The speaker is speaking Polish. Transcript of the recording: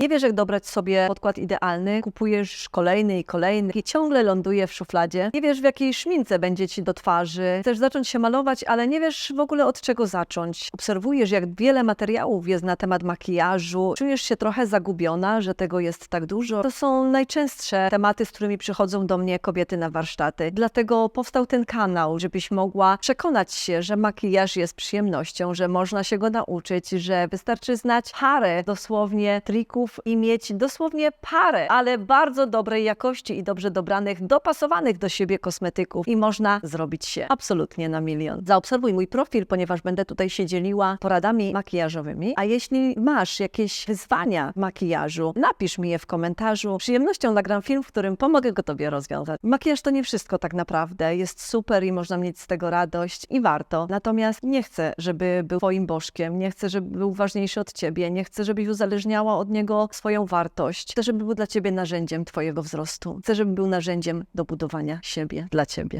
Nie wiesz, jak dobrać sobie podkład idealny, kupujesz kolejny i kolejny i ciągle ląduje w szufladzie. Nie wiesz, w jakiej szmince będzie ci do twarzy. Chcesz zacząć się malować, ale nie wiesz w ogóle od czego zacząć. Obserwujesz, jak wiele materiałów jest na temat makijażu. Czujesz się trochę zagubiona, że tego jest tak dużo. To są najczęstsze tematy, z którymi przychodzą do mnie kobiety na warsztaty. Dlatego powstał ten kanał, żebyś mogła przekonać się, że makijaż jest przyjemnością, że można się go nauczyć, że wystarczy znać parę dosłownie trików i mieć dosłownie parę, ale bardzo dobrej jakości i dobrze dobranych, dopasowanych do siebie kosmetyków i można zrobić się absolutnie na milion. Zaobserwuj mój profil, ponieważ będę tutaj się dzieliła poradami makijażowymi, a jeśli masz jakieś wyzwania w makijażu, napisz mi je w komentarzu. Przyjemnością nagram film, w którym pomogę go Tobie rozwiązać. Makijaż to nie wszystko tak naprawdę, jest super i można mieć z tego radość i warto. Natomiast nie chcę, żeby był Twoim bożkiem, nie chcę, żeby był ważniejszy od Ciebie, nie chcę, żebyś uzależniała od niego swoją wartość. Chcę, żeby był dla Ciebie narzędziem Twojego wzrostu. Chcę, żeby był narzędziem do budowania siebie dla Ciebie.